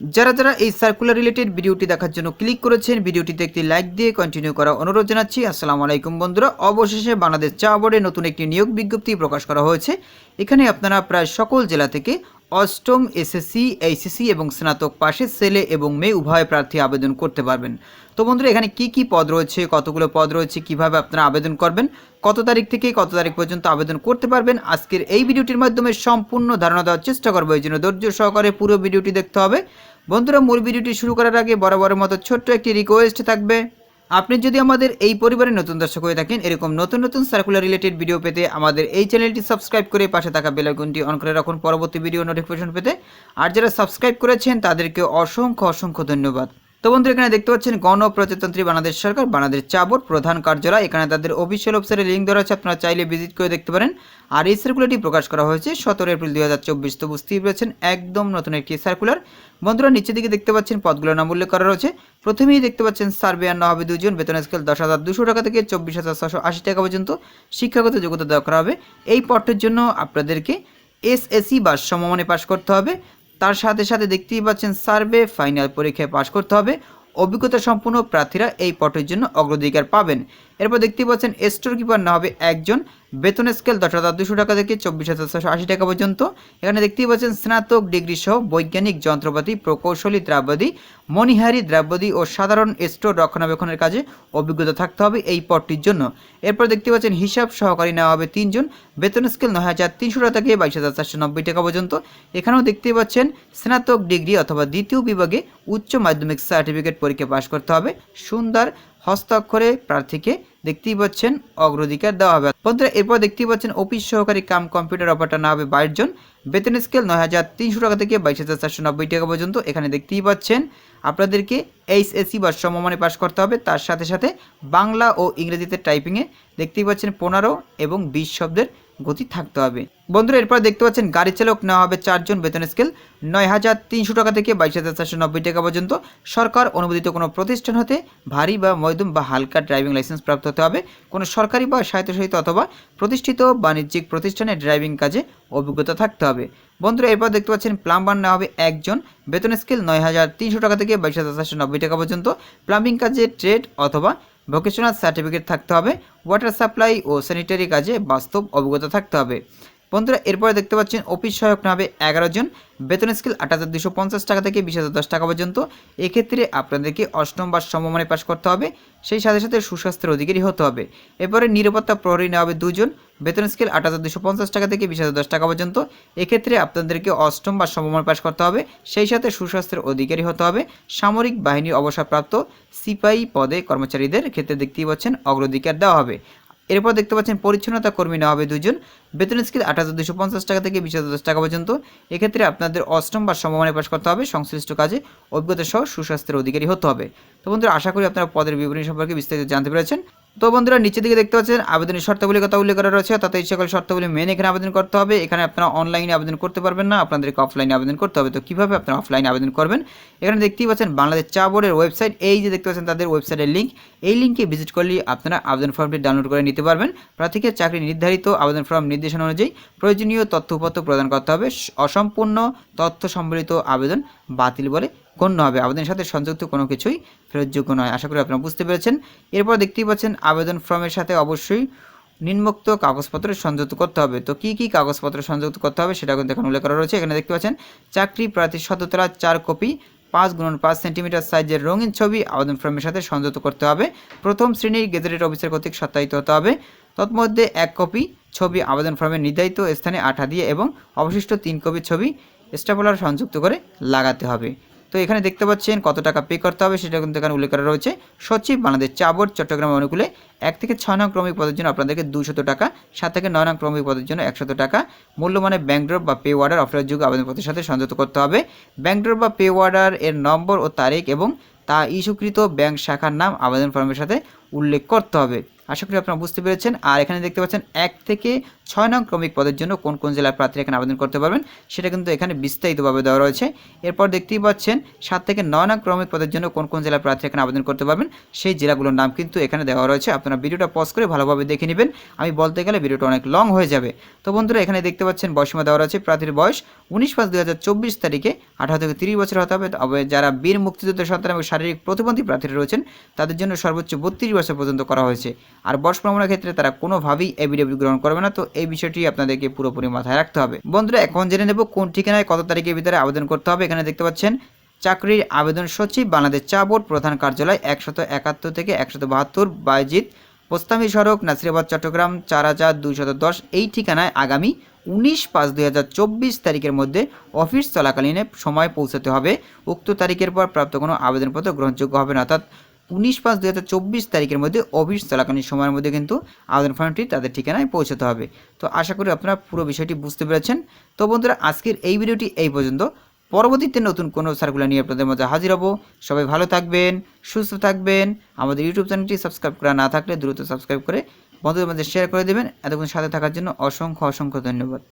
যারা যারা এই সার্কুলার রিলেটেড ভিডিওটি দেখার জন্য ক্লিক করেছেন, ভিডিওটিতে একটি লাইক দিয়ে কন্টিনিউ করা অনুরোধ জানাচ্ছি। আসসালামু আলাইকুম বন্ধুরা, অবশেষে বাংলাদেশ চা বোর্ডে নতুন একটি নিয়োগ বিজ্ঞপ্তি প্রকাশ করা হয়েছে। এখানে আপনারা প্রায় সকল জেলা থেকে অষ্টম এসএসসি, এইচএসসি এবং স্নাতক পাশে ছেলে এবং মেয়ে উভয় প্রার্থী আবেদন করতে পারবেন। তো বন্ধুরা, এখানে কি কি পদ রয়েছে, কতগুলো পদ রয়েছে, কীভাবে আপনারা আবেদন করবেন, কত তারিখ থেকে কত তারিখ পর্যন্ত আবেদন করতে পারবেন, আজকের এই ভিডিওটির মাধ্যমে সম্পূর্ণ ধারণা দেওয়ার চেষ্টা করব। এই জন্য ধৈর্য সহকারে পুরো ভিডিওটি দেখতে হবে। বন্ধুরা, মূল ভিডিওটি শুরু করার আগে বরাবরের মতো ছোট্ট একটি রিকোয়েস্ট থাকবে। আপনি যদি আমাদের এই পরিবারের নতুন দর্শক হয়ে থাকেন, এরকম নতুন নতুন সার্কুলার রিলেটেড ভিডিও পেতে আমাদের এই চ্যানেলটি সাবস্ক্রাইব করে পাশে থাকা বেলাইকনটি অন করে রাখুন। পরবর্তী ভিডিও নোটিফিকেশন পেতে। আর যারা সাবস্ক্রাইব করেছেন, তাদেরকে অসংখ্য অসংখ্য ধন্যবাদ। তো বন্ধুরা, এখানে দেখতে পাচ্ছেন গণপ্রজাতন্ত্রী বাংলাদেশ সরকার, বাংলাদেশ চাবর প্রধান কার্যালয়। এখানে তাদের অফিসিয়াল ওয়েবসাইটে লিঙ্ক দেওয়া আছে আপনারা চাইলে ভিজিট করে দেখতে পারেন। আর এই সার্কুলারটি প্রকাশ করা হয়েছে সতেরো এপ্রিল দুই হাজার চব্বিশ। তো বুঝতেই পেরেছেন, একদম নতুন একটি সার্কুলার বন্ধুরা, নিচের দিকে দেখতে পাচ্ছেন পদগুলোর নাম উল্লেখ করা রয়েছে। প্রথমেই দেখতে পাচ্ছেন সার্ভেয়ার হবে দুজন বেতন স্কেল দশ হাজার দুশো টাকা থেকে চব্বিশ হাজার ছশো আশি টাকা পর্যন্ত শিক্ষাগত যোগ্যতা দেওয়া করা হবে। এই পটের জন্য আপনাদেরকে এসএসসি বা সমমানে পাশ করতে হবে। তার সাথে সাথে দেখতেই পাচ্ছেন সার্ভে ফাইনাল পরীক্ষায় পাশ করতে হবে। অভিজ্ঞতা সম্পন্ন প্রার্থীরা এই পটের জন্য অগ্রাধিকার পাবেন। এরপর দেখতেই পাচ্ছেন স্টোর কিপার না হবে একজন। বেতন স্কেল দশ হাজার দুশো টাকা থেকে চব্বিশ হাজার ছশো আশি টাকা পর্যন্ত। এখানে দেখতেই পাচ্ছেন স্নাতক ডিগ্রি সহ বৈজ্ঞানিক যন্ত্রপাতি, প্রকৌশলী দ্রাব্যাদি মণিহারি দ্রাব্যাদি ও সাধারণ স্টোর রক্ষণাবেক্ষণের কাজে অভিজ্ঞতা থাকতে হবে এই পদটির জন্য। এরপর দেখতে পাচ্ছেন হিসাব সহকারী নেওয়া হবে তিনজন। বেতন স্কেল নয় হাজার তিনশো টাকা থেকে বাইশ হাজার চারশো নব্বই টাকা পর্যন্ত। এখানেও দেখতে পাচ্ছেন স্নাতক ডিগ্রি অথবা দ্বিতীয় বিভাগে উচ্চ মাধ্যমিক সার্টিফিকেট পরীক্ষা পাশ করতে হবে। সুন্দর হস্তাক্ষরে প্রার্থীকে দেখতেই পাচ্ছেন অগ্রাধিকার দেওয়া হবে। বন্ধুরা, এরপর দেখতেই পাচ্ছেন অফিস সহকারী কাম কম্পিউটার অপারেটর না হবে বাইশ জন। বেতন স্কেল নয় হাজার তিনশো টাকা থেকে বাইশ হাজার চারশো নব্বই টাকা পর্যন্ত। এখানে দেখতেই পাচ্ছেন আপনাদেরকে এইচএসসি বা সমমানে পাশ করতে হবে। তার সাথে সাথে বাংলা ও ইংরেজিতে টাইপিংয়ে দেখতেই পাচ্ছেন পনেরো এবং বিশ শব্দের গতি থাকতে হবে। বন্ধুরা, এরপর দেখতে পাচ্ছেন গাড়ি চালক নেওয়া হবে চারজন বেতন স্কেল নয় হাজার তিনশো টাকা থেকে বাইশ হাজার চারশো নব্বই টাকা পর্যন্ত। সরকার অনুমোদিত কোনো প্রতিষ্ঠান হতে ভারী বা মধ্যম বা হালকা ড্রাইভিং লাইসেন্স প্রাপ্ত হতে হবে। কোনো সরকারি বা স্বায়ত্তশাসিত অথবা প্রতিষ্ঠিত বাণিজ্যিক প্রতিষ্ঠানে ড্রাইভিং কাজে অভিজ্ঞতা থাকতে হবে। বন্ধুরা, এরপর দেখতে পাচ্ছেন প্লাম্বার নেওয়া হবে একজন বেতন স্কেল নয় হাজার তিনশো টাকা থেকে বাইশ হাজার চারশো নব্বই টাকা পর্যন্ত। প্লাম্বিং কাজে ট্রেড অথবা ভোকেশনাল সার্টিফিকেট থাকতে হবে ওয়াটার সাপ্লাই ও স্যানিটারি কাজে বাস্তব অবগত থাকতে হবে। বন্ধুরা, এরপরে দেখতে পাচ্ছেন অফিস সহায়ক না হবে এগারো জন, বেতন স্কেল আট হাজার দুশো পঞ্চাশ টাকা থেকে বিশ হাজার দশ টাকা পর্যন্ত। এক্ষেত্রে আপনাদেরকে অষ্টম বা সমমানে পাশ করতে হবে, সেই সাথে সাথে সুস্বাস্থ্যের অধিকারী হতে হবে। এরপরে নিরাপত্তা প্রহরী নেওয়া হবে দুজন, বেতন স্কেল আট হাজার দুশো পঞ্চাশ টাকা থেকে বিশ হাজার দশ টাকা পর্যন্ত। এক্ষেত্রে আপনাদেরকে অষ্টম বা সমমান পাশ করতে হবে, সেই সাথে সুস্বাস্থ্যের অধিকারী হতে হবে। সামরিক বাহিনীর অবসরপ্রাপ্ত সিপাহী পদে কর্মচারীদের ক্ষেত্রে দেখতেই পাচ্ছেন অগ্রাধিকার দেওয়া হবে। এরপর দেখতে পাচ্ছেন পরিচ্ছন্নতা কর্মী নেওয়া হবে দুজন। বেতন স্কেল আট হাজার দুশো পঞ্চাশ টাকা থেকে বিশ হাজার দশ টাকা পর্যন্ত। এক্ষেত্রে আপনাদের অষ্টম বা সমমানে পাশ করতে হবে। সংশ্লিষ্ট কাজে অভিজ্ঞতা সহ সুস্বাস্থ্যের অধিকারী হতে হবে। তো বন্ধুরা, আশা করি আপনারা পদের বিবরণী সম্পর্কে বিস্তারিত জানতে পেরেছেন। তো বন্ধুরা, নিচের দিকে দেখতে পাচ্ছেন, আবেদনের শর্তাবলী কথা উল্লেখ করা রয়েছে তাতে এই সকল শর্তাবলী মেনে এখানে আবেদন করতে হবে। এখানে আপনারা অনলাইনে আবেদন করতে পারবেন না, আপনাদেরকে অফলাইনে আবেদন করতে হবে। তো কীভাবে আপনারা অফলাইনে আবেদন করবেন? এখানে দেখতেই পাচ্ছেন, বাংলাদেশ চা বোর্ডের ওয়েবসাইট, এই যে দেখতে পাচ্ছেন তাদের ওয়েবসাইটের লিঙ্ক এই লিঙ্কে ভিজিট করলে আপনারা আবেদন ফর্মটি ডাউনলোড করে নিতে পারবেন। প্রার্থীকে চাকরি নির্ধারিত আবেদন ফর্ম নির্দেশনা অনুযায়ী প্রয়োজনীয় তথ্যপত্র প্রদান করতে হবে। অসম্পূর্ণ তথ্য সম্বলিত আবেদন বাতিল বলে গণ্য হবে। আবেদনের সাথে সংযুক্ত কোনো কিছুই ফেরতযোগ্য নয়। আশা করি আপনারা বুঝতে পেরেছেন। এরপর দেখতেই পাচ্ছেন, আবেদন ফর্মের সাথে অবশ্যই নিম্নোক্ত কাগজপত্র সংযুক্ত করতে হবে। তো কী কী কাগজপত্র সংযুক্ত করতে হবে সেটা কিন্তু এখন উল্লেখ করা রয়েছে। এখানে দেখতে পাচ্ছেন, চাকরি প্রার্থী সততলা চার কপি, পাঁচ গুণন পাঁচ সেন্টিমিটার সাইজের রঙিন ছবি আবেদন ফর্মের সাথে সংযুক্ত করতে হবে। প্রথম শ্রেণির গেজেটেড অফিসার কর্তৃক সত্যায়িত হতে হবে। তৎমধ্যে এক কপি ছবি আবেদন ফর্মের নির্ধারিত স্থানে আঠা দিয়ে এবং অবশিষ্ট তিন কপি ছবি স্টাপলার সংযুক্ত করে লাগাতে হবে। তো এখানে দেখতে পাচ্ছেন কত টাকা পে করতে হবে সেটা কিন্তু এখানে উল্লেখ করা রয়েছে। সচিব বাংলাদেশ চাবর, চট্টগ্রাম অনুকূলে এক থেকে ছয় নং ক্রমিক পদের জন্য আপনাদেরকে দুশত টাকা, সাত থেকে নয় নং ক্রমিক পদের জন্য একশত টাকা। মূল্যমানে ব্যাংক ড্রপ বা পে অর্ডার অফারের যুগ আবেদনপত্রের সাথে সংযুক্ত করতে হবে। ব্যাংক ড্রপ বা পে অর্ডার এর নম্বর ও তারিখ এবং তা ইস্যুকৃত ব্যাংক শাখার নাম আবেদন ফর্মের সাথে উল্লেখ করতে হবে। আশা করি আপনারা বুঝতে পেরেছেন। আর এখানে দেখতে পাচ্ছেন এক থেকে ছয় নং ক্রমিক পদের জন্য কোন কোন জেলার প্রার্থীরা এখানে আবেদন করতে পারবেন, সেটা কিন্তু এখানে বিস্তারিতভাবে দেওয়া রয়েছে। এরপর দেখতেই পাচ্ছেন, সাত থেকে নয় নং ক্রমিক পদের জন্য কোন কোন জেলার প্রার্থী এখানে আবেদন করতে পারবেন, সেই জেলাগুলোর নাম কিন্তু এখানে দেওয়া রয়েছে। আপনারা ভিডিওটা পজ করে ভালোভাবে দেখে নেবেন। আমি বলতে গেলে ভিডিওটা অনেক লং হয়ে যাবে। তো বন্ধুরা, এখানে দেখতে পাচ্ছেন বয়সীমা দেওয়া রয়েছে, প্রার্থীর বয়স উনিশ পাঁচ দুই তারিখে আঠারো থেকে তিরিশ বছর হতে হবে। তবে যারা বীর মুক্তিযুদ্ধের সন্তান এবং শারীরিক প্রতিবন্ধী প্রার্থীরা রয়েছেন, তাদের জন্য সর্বোচ্চ বত্রিশ বছর পর্যন্ত করা হয়েছে। আর বয়স প্রমাণের ক্ষেত্রে তারা কোনোভাবেই এভিডেভিট গ্রহণ করবে না। তো এই বিষয়টি আপনাদেরকে পুরোপুরি মাথায় রাখতে হবে। বন্ধুরা, এখন জেনে নেব কোন ঠিকানায় কত তারিখের ভিতরে আবেদন করতে হবে। এখানে দেখতে পাচ্ছেন, চাকরির আবেদন সচিব, বাংলাদেশ চা বোর্ড, প্রধান কার্যালয়, একশত একাত্তর থেকে একশত বাহাত্তর বাইজিৎ পোস্তামি সড়ক, নাসিরাবাদ, চট্টগ্রাম, চার হাজার দুইশত দশ। এই ঠিকানায় আগামী উনিশ পাঁচ দুই হাজার চব্বিশ তারিখের মধ্যে অফিস চলাকালীন সময় পৌঁছাতে হবে। উক্ত তারিখের পর প্রাপ্ত কোনো আবেদনপত্র গ্রহণযোগ্য হবে না। অর্থাৎ উনিশ পাঁচ দুই হাজার চব্বিশ তারিখের মধ্যে অফিস চলাকালীন সময়ের মধ্যে কিন্তু আবেদন ফর্মটি তাদের ঠিকানায় পৌঁছাতে হবে। তো আশা করি আপনারা পুরো বিষয়টি বুঝতে পেরেছেন। তো বন্ধুরা, আজকের এই ভিডিওটি এই পর্যন্ত। পরবর্তীতে নতুন কোনো সার্কুলার নিয়ে আপনাদের মধ্যে হাজির হব। সবাই ভালো থাকবেন, সুস্থ থাকবেন। আমাদের ইউটিউব চ্যানেলটি সাবস্ক্রাইব করা না থাকলে দ্রুত সাবস্ক্রাইব করে বন্ধুদের মধ্যে শেয়ার করে দেবেন। এতক্ষণ সাথে থাকার জন্য অসংখ্য অসংখ্য ধন্যবাদ।